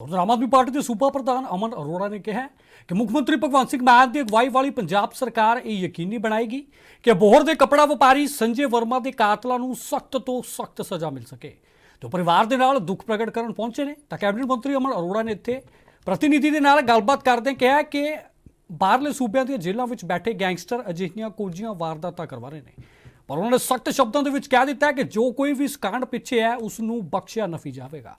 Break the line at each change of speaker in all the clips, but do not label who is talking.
ਉਧਰ ਆਮ ਆਦਮੀ ਪਾਰਟੀ ਦੇ ਸੂਬਾ ਪ੍ਰਧਾਨ ਅਮਨ ਅਰੋੜਾ ਨੇ ਕਿਹਾ ਕਿ ਮੁੱਖ ਮੰਤਰੀ ਭਗਵੰਤ ਸਿੰਘ ਮਾਨ ਦੀ ਅਗਵਾਈ ਵਾਲੀ ਪੰਜਾਬ ਸਰਕਾਰ ਇਹ ਯਕੀਨੀ ਬਣਾਏਗੀ ਕਿ ਬੋਹਰ ਦੇ ਕਪੜਾ ਵਪਾਰੀ ਸੰਜੇ ਵਰਮਾ ਦੇ ਕਾਤਲਾਂ ਨੂੰ ਸਖਤ ਤੋਂ ਸਖਤ ਸਜ਼ਾ ਮਿਲ ਸਕੇ। ਤੇ ਉਹ ਪਰਿਵਾਰ ਦੇ ਨਾਲ ਦੁੱਖ ਪ੍ਰਗਟ ਕਰਨ ਪਹੁੰਚੇ ਨੇ, ਤਾਂ ਕੈਬਨਿਟ ਮੰਤਰੀ ਅਮਨ ਅਰੋੜਾ ਨੇ ਇੱਥੇ ਪ੍ਰਤੀਨਿਧੀ ਦੇ ਨਾਲ ਗੱਲਬਾਤ ਕਰਦੇ ਕਿਹਾ ਕਿ ਬਾਹਰਲੇ ਸੂਬਿਆਂ ਦੀਆਂ ਜੇਲ੍ਹਾਂ ਵਿੱਚ ਬੈਠੇ ਗੈਂਗਸਟਰ ਅਜਿਹੀਆਂ ਕੋਝੀਆਂ ਵਾਰਦਾਤਾਂ ਕਰਵਾ ਰਹੇ ਨੇ। ਪਰ ਉਹਨਾਂ ਨੇ ਸਖਤ ਸ਼ਬਦਾਂ ਦੇ ਵਿੱਚ ਕਹਿ ਦਿੱਤਾ ਕਿ ਜੋ ਕੋਈ ਵੀ ਇਸ ਕਾਂਡ ਪਿੱਛੇ ਹੈ ਉਸ ਨੂੰ ਬਖਸ਼ਿਆ ਨਫੀ ਜਾਵੇਗਾ।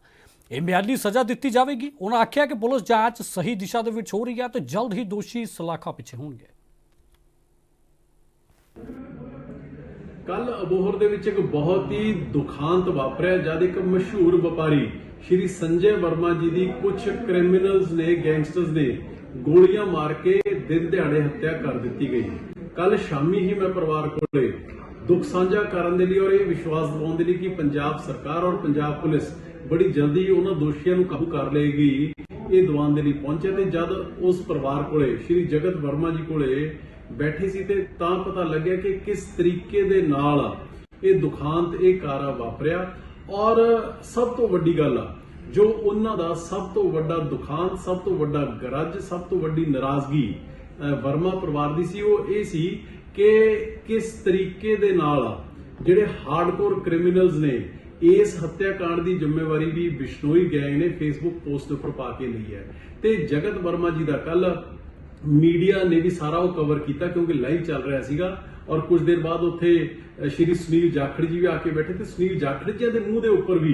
ਇਹ ਮਿਆਦੀ ਸਜ਼ਾ ਦਿੱਤੀ ਜਾਵੇਗੀ। ਉਹਨਾਂ ਆਖਿਆ ਕਿ ਪੁਲਿਸ ਜਾਂਚ ਸਹੀ ਦਿਸ਼ਾ ਦੇ ਵਿੱਚ ਹੋ ਰਹੀ ਹੈ ਤੇ ਜਲਦ ਹੀ ਦੋਸ਼ੀ ਸਲਾਖਾ ਪਿੱਛੇ ਹੋਣਗੇ।
ਕੱਲ ਅਬੋਹਰ ਦੇ ਵਿੱਚ ਇੱਕ ਬਹੁਤ ਹੀ ਦੁਖਾਂਤ ਵਾਪਰਿਆ, ਜਦ ਇੱਕ ਮਸ਼ਹੂਰ ਵਪਾਰੀ ਸ਼੍ਰੀ ਸੰਜੇ ਵਰਮਾ ਜੀ ਦੀ ਕੁਝ ਕ੍ਰਿਮੀਨਲਸ ਨੇ, ਗੈਂਗਸਟਰਸ ਨੇ ਗੋਲੀਆਂ ਮਾਰ ਕੇ ਦਿਨ ਦਿਹਾੜੇ ਹੱਤਿਆ ਕਰ ਦਿੱਤੀ ਗਈ। ਕੱਲ ਸ਼ਾਮੀ ਹੀ ਮੈਂ ਪਰਿਵਾਰ ਕੋਲੇ ਦੁੱਖ ਸਾਂਝਾ ਕਰਨ ਦੇ ਲਈ ਔਰ ਇਹ ਵਿਸ਼ਵਾਸ ਦਿਵਾਉਣ ਦੇ ਲਈ ਕਿ ਪੰਜਾਬ ਸਰਕਾਰ ਔਰ ਪੰਜਾਬ ਪੁਲਿਸ ਬੜੀ ਜਲਦੀ ਉਹਨਾਂ ਦੋਸ਼ੀਆਂ ਨੂੰ ਕਾਬੂ ਕਰ ਲਏਗੀ, ਇਹ ਦਿਵਾਉਣ ਦੇ ਲਈ ਪਹੁੰਚੇ ਤੇ ਜਦ ਉਸ ਪਰਿਵਾਰ ਕੋਲੇ, ਸ਼੍ਰੀ ਜਗਤ ਵਰਮਾ ਜੀ ਕੋਲੇ ਬੈਠੇ ਸੀ ਤੇ ਤਾਂ ਪਤਾ ਲੱਗਿਆ ਕਿ ਕਿਸ ਤਰੀਕੇ ਦੇ ਨਾਲ ਇਹ ਦੁਖਾਂਤ, ਇਹ ਕਾਰਾ ਵਾਪਰਿਆ। ਔਰ ਸਭ ਤੋਂ ਵੱਡੀ ਗੱਲ ਆ, ਜੋ ਉਹਨਾਂ ਦਾ ਸਭ ਤੋਂ ਵੱਡਾ ਦੁਖਾਂਤ, ਸਭ ਤੋਂ ਵੱਡਾ ਗਰਜ, ਸਭ ਤੋਂ ਵੱਡੀ ਨਾਰਾਜ਼ਗੀ ਵਰਮਾ ਪਰਿਵਾਰ ਦੀ ਸੀ, ਉਹ ਇਹ ਸੀ ਕਿ ਕਿਸ ਤਰੀਕੇ ਦੇ ਨਾਲ ਜਿਹੜੇ ਹਾਰਡਕੋਰ ਕ੍ਰਿਮੀਨਲਸ ਨੇ, ਇਸ ਹੱਤਿਆਕਾਂਡ ਦੀ ਜ਼ਿੰਮੇਵਾਰੀ ਵੀ ਬਿਸ਼ਨੋਈ ਗੈਂਗ ਨੇ ਫੇਸਬੁੱਕ ਪੋਸਟ ਉੱਪਰ ਪਾ ਕੇ ਲਈ ਹੈ। ਤੇ ਜਗਤ ਵਰਮਾ ਜੀ ਦਾ ਕੱਲ ਮੀਡੀਆ ਨੇ ਵੀ ਸਾਰਾ ਉਹ ਕਵਰ ਕੀਤਾ, ਕਿਉਂਕਿ ਲਾਈਵ ਚੱਲ ਰਿਹਾ ਸੀਗਾ, ਔਰ ਕੁਝ ਦੇਰ ਬਾਅਦ ਉੱਥੇ ਸ਼੍ਰੀ ਸੁਨੀਲ ਜਾਖੜ ਜੀ ਵੀ ਆ ਕੇ ਬੈਠੇ, ਤੇ ਸੁਨੀਲ ਜਾਖੜ ਜੀ ਦੇ ਮੂੰਹ ਦੇ ਉੱਪਰ ਵੀ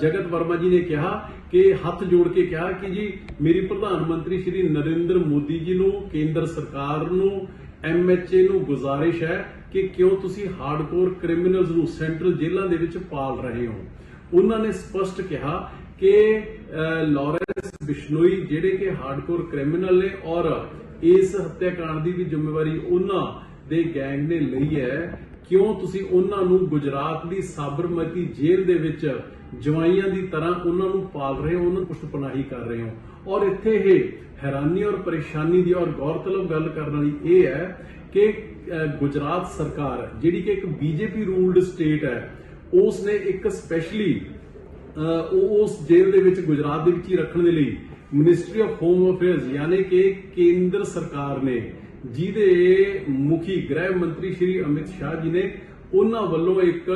ਜਗਤ ਵਰਮਾ ਜੀ ਨੇ ਕਿਹਾ ਕਿ, ਹੱਥ ਜੋੜ ਕੇ ਕਿਹਾ ਕਿ ਜੀ, ਮੇਰੀ ਪ੍ਰਧਾਨ ਮੰਤਰੀ ਸ਼੍ਰੀ ਨਰਿੰਦਰ ਮੋਦੀ ਜੀ ਨੂੰ, ਕੇਂਦਰ ਸਰਕਾਰ ਨੂੰ ਐਮਐਚਏ ਨੂੰ ਗੁਜ਼ਾਰਿਸ਼ ਹੈ ਕਿ ਕਿਉਂ ਤੁਸੀਂ ਹਾਰਡਕੋਰ ਕ੍ਰਿਮੀਨਲਸ ਨੂੰ ਸੈਂਟਰਲ ਜੇਲ੍ਹਾਂ ਦੇ ਵਿੱਚ ਪਾਲ ਰਹੇ ਹੋ? ਉਹਨਾਂ ਨੇ ਸਪਸ਼ਟ ਕਿਹਾ ਕਿ ਲਾਰੈਂਸ ਬਿਸ਼ਨੋਈ ਜਿਹੜੇ ਕਿ ਹਾਰਡਕੋਰ ਕ੍ਰਿਮੀਨਲ ਨੇ ਔਰ ਇਸ ਹੱਤਿਆਕਾਂਡ ਦੀ ਵੀ ਜ਼ਿੰਮੇਵਾਰੀ ਉਹਨਾਂ ਦੇ ਗੈਂਗ ਨੇ ਲਈ ਹੈ, ਕਿਉਂ ਤੁਸੀਂ ਉਹਨਾਂ ਨੂੰ ਗੁਜਰਾਤ ਦੀ ਸਾਬਰਮਤੀ ਜੇਲ੍ਹ ਦੇ ਵਿੱਚ ਜਵਾਈਆਂ ਦੀ ਤਰ੍ਹਾਂ ਉਹਨਾਂ ਨੂੰ ਪਾਲ ਰਹੇ ਹੋ, ਉਹਨਾਂ ਨੂੰ ਪੁਸ਼ਤਪਨਾਹੀ ਕਰ ਰਹੇ ਹੋ। ਔਰ ਇੱਥੇ ਇਹ ਹੈਰਾਨੀ ਔਰ ਪਰੇਸ਼ਾਨੀ ਦੀ ਔਰ ਗੌਰਤਲਬ ਗੱਲ ਕਰਨ ਵਾਲੀ ਇਹ ਹੈ ਕਿ ਗੁਜਰਾਤ ਸਰਕਾਰ, ਜਿਹੜੀ ਕਿ ਇੱਕ ਬੀਜੇਪੀ ਰੂਲਡ ਸਟੇਟ ਹੈ ਉਸ ਨੇ ਇੱਕ ਸਪੈਸ਼ਲੀ ਉਸ ਜੇਲ੍ਹ ਦੇ ਵਿੱਚ ਗੁਜਰਾਤ ਦੇ ਵਿੱਚ ਹੀ ਰੱਖਣ ਦੇ ਲਈ ਮਿਨਿਸਟਰੀ ਆਫ ਹੋਮ ਅਫੇਅਰਸ ਯਾਨੀ ਕਿ ਕੇਂਦਰ ਸਰਕਾਰ ਨੇ, ਜਿਹਦੇ ਮੁਖੀ ਗ੍ਰਹਿ ਮੰਤਰੀ ਸ਼੍ਰੀ ਅਮਿਤ ਸ਼ਾਹ ਜੀ ਨੇ, ਉਹਨਾਂ ਵੱਲੋਂ ਇੱਕ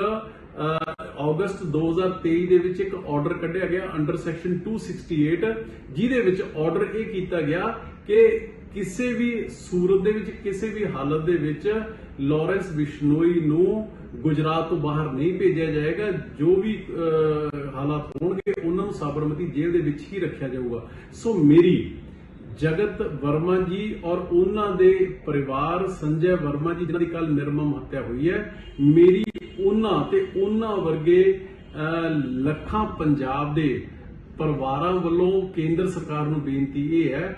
ਅਗਸਤ 2023 ਦੇ ਵਿੱਚ ਇੱਕ ਆਰਡਰ ਕੱਢਿਆ ਗਿਆ ਅੰਡਰ ਸੈਕਸ਼ਨ 268 ਜਿਹਦੇ ਵਿੱਚ ਆਰਡਰ ਇਹ ਕੀਤਾ ਗਿਆ ਕਿ ਕਿਸੇ ਵੀ ਸੂਰਤ ਦੇ ਵਿੱਚ, ਕਿਸੇ ਵੀ ਹਾਲਤ ਦੇ ਵਿੱਚ ਲਾਰੈਂਸ ਬਿਸ਼ਨੋਈ ਨੂੰ ਗੁਜਰਾਤ ਤੋਂ ਬਾਹਰ ਨਹੀਂ ਭੇਜਿਆ ਜਾਏਗਾ। ਜੋ ਵੀ ਹਾਲਾਤ ਹੋਣਗੇ, ਉਹਨਾਂ ਨੂੰ ਸਾਬਰਮਤੀ ਜੇਲ੍ਹ ਦੇ ਵਿੱਚ ਹੀ ਰੱਖਿਆ ਜਾਊਗਾ। ਸੋ ਮੇਰੀ ਜਗਤ ਵਰਮਾ ਜੀ ਔਰ ਉਹਨਾਂ ਦੇ ਪਰਿਵਾਰ ਸੰਜੇ ਵਰਮਾ ਜੀ, ਜਿਨ੍ਹਾਂ ਦੀ ਕੱਲ ਨਿਰਮਮ ਹੱਤਿਆ ਹੋਈ ਹੈ, ਮੇਰੀ ਉਹਨਾਂ ਤੇ ਉਹਨਾਂ ਵਰਗੇ ਲੱਖਾਂ ਪੰਜਾਬ ਦੇ ਪਰਿਵਾਰਾਂ ਵੱਲੋਂ ਕੇਂਦਰ ਸਰਕਾਰ ਨੂੰ ਬੇਨਤੀ ਇਹ ਹੈ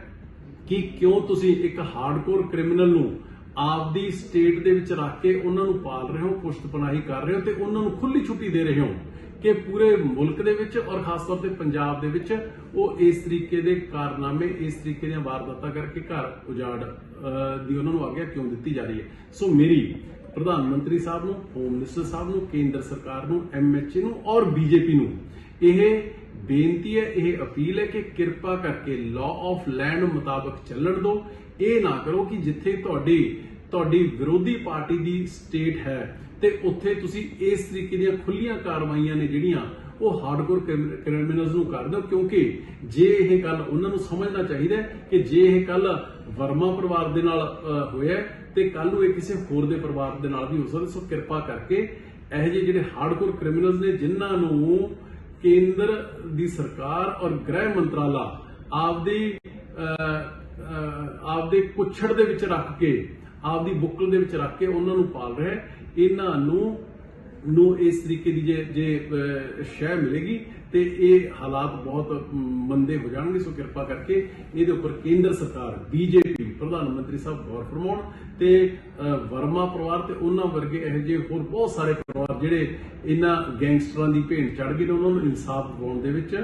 ਕਿ ਕਿਉਂ ਤੁਸੀਂ ਇੱਕ ਹਾਰਡਕੋਰ ਕ੍ਰਿਮੀਨਲ ਨੂੰ ਆਪਦੀ ਸਟੇਟ ਦੇ ਵਿੱਚ ਰੱਖ ਕੇ ਉਹਨਾਂ ਨੂੰ ਪਾਲ ਰਹੇ ਹੋ, ਪੁਸ਼ਤਪਨਾਹੀ ਕਰ ਰਹੇ ਹੋ ਤੇ ਉਹਨਾਂ ਨੂੰ ਖੁੱਲੀ ਛੁੱਟੀ ਦੇ ਰਹੇ ਹੋ। ਕਿ ਪੂਰੇ ਮੁਲਕ ਦੇ ਵਿੱਚ ਔਰ ਖਾਸ ਤੌਰ ਤੇ ਪੰਜਾਬ ਦੇ ਵਿੱਚ ਉਹ ਇਸ ਤਰੀਕੇ ਦੇ ਕਾਰਨਾਮੇ, ਇਸ ਤਰੀਕੇ ਦੀਆਂ ਵਾਰਦਾਤਾਂ ਕਰਕੇ ਘਰ ਉਜਾੜ ਦੀ ਉਹਨਾਂ ਨੂੰ ਆਗਿਆ ਕਿਉਂ ਦਿੱਤੀ ਜਾ ਰਹੀ ਹੈ? ਸੋ ਮੇਰੀ ਪ੍ਰਧਾਨ ਮੰਤਰੀ ਸਾਹਿਬ ਨੂੰ ਹੋਮ ਮਿਨਿਸਟਰ ਸਾਹਿਬ ਨੂੰ, ਕੇਂਦਰ ਸਰਕਾਰ ਨੂੰ ਐਮਐਚਏ ਨੂੰ ਔਰ ਬੀਜੇਪੀ ਨੂੰ ਇਹ ਬੇਨਤੀ ਹੈ, ਇਹ ਅਪੀਲ ਹੈ ਕਿ ਕਿਰਪਾ ਕਰਕੇ ਲਾਅ ਆਫ ਲੈਂਡ ਮੁਤਾਬਕ ਚੱਲਣ ਦਿਓ। ਇਹ ਨਾ ਕਰੋ ਕਿ ਜਿੱਥੇ ਤੁਹਾਡੀ ਤੁਹਾਡੀ ਵਿਰੋਧੀ ਪਾਰਟੀ ਦੀ ਸਟੇਟ ਹੈ ਤੇ ਉੱਥੇ ਤੁਸੀਂ ਇਸ ਤਰੀਕੇ ਦੀਆਂ ਖੁੱਲੀਆਂ ਕਾਰਵਾਈਆਂ ਨੇ ਜਿਹੜੀਆਂ ਉਹ ਹਾਰਡਕੋਰ ਕ੍ਰਿਮੀਨਲਸ ਨੂੰ ਕਰ ਦਿਓ, ਕਿਉਂਕਿ ਜੇ ਇਹ ਗੱਲ ਉਹਨਾਂ ਨੂੰ ਸਮਝਣਾ ਚਾਹੀਦਾ ਕਿ ਜੇ ਇਹ ਕੱਲ ਵਰਮਾ ਪਰਿਵਾਰ ਦੇ ਨਾਲ ਹੋਇਆ ਤੇ ਕੱਲ ਨੂੰ ਇਹ ਕਿਸੇ ਹੋਰ ਦੇ ਪਰਿਵਾਰ ਦੇ ਨਾਲ ਵੀ ਹੋ ਸਕਦਾ ਸੋ ਕਿਰਪਾ ਕਰਕੇ ਇਹੋ ਜਿਹੜੇ ਹਾਰਡਕੋਰ ਕ੍ਰਿਮੀਨਲਸ ਨੇ, ਜਿਨ੍ਹਾਂ ਨੂੰ ਕੇਂਦਰ ਦੀ ਸਰਕਾਰ ਔਰ ਗ੍ਰਹਿ ਮੰਤਰਾਲਾ ਆਪਦੀ ਆਪਦੇ ਕੁੱਛੜ ਦੇ ਵਿੱਚ ਰੱਖ ਕੇ, ਆਪਦੀ ਬੁੱਕਲ ਦੇ ਵਿੱਚ ਰੱਖ ਕੇ ਉਹਨਾਂ ਨੂੰ ਪਾਲ ਰਿਹਾ ਹੈ। ਇਹਨਾਂ ਨੂੰ ਨੂੰ ਇਸ ਤਰੀਕੇ ਦੀ ਜੇ ਜੇ ਅਹ, ਮਿਲੇਗੀ ਤੇ ਇਹ ਹਾਲਾਤ ਬਹੁਤ ਮੰਦੇ ਹੋ ਜਾਣਗੇ ਸੋ ਕਿਰਪਾ ਕਰਕੇ ਇਹਦੇ ਉੱਪਰ ਕੇਂਦਰ ਸਰਕਾਰ ਬੀਜੇਪੀ ਪ੍ਰਧਾਨ ਮੰਤਰੀ ਸਾਹਿਬ ਗੌਰ ਫਰਮਾਉਣ ਤੇ ਵਰਮਾ ਪਰਿਵਾਰ ਤੇ ਉਹਨਾਂ ਵਰਗੇ ਇਹੋ ਜਿਹੇ ਹੋਰ ਬਹੁਤ ਸਾਰੇ ਪਰਿਵਾਰ ਜਿਹੜੇ ਇਹਨਾਂ ਗੈਂਗਸਟਰਾਂ ਦੀ ਭੇਂਟ ਚੜ ਗਏ ਨੇ ਉਹਨਾਂ ਨੂੰ ਇਨਸਾਫ ਦਿਵਾਉਣ ਦੇ ਵਿੱਚ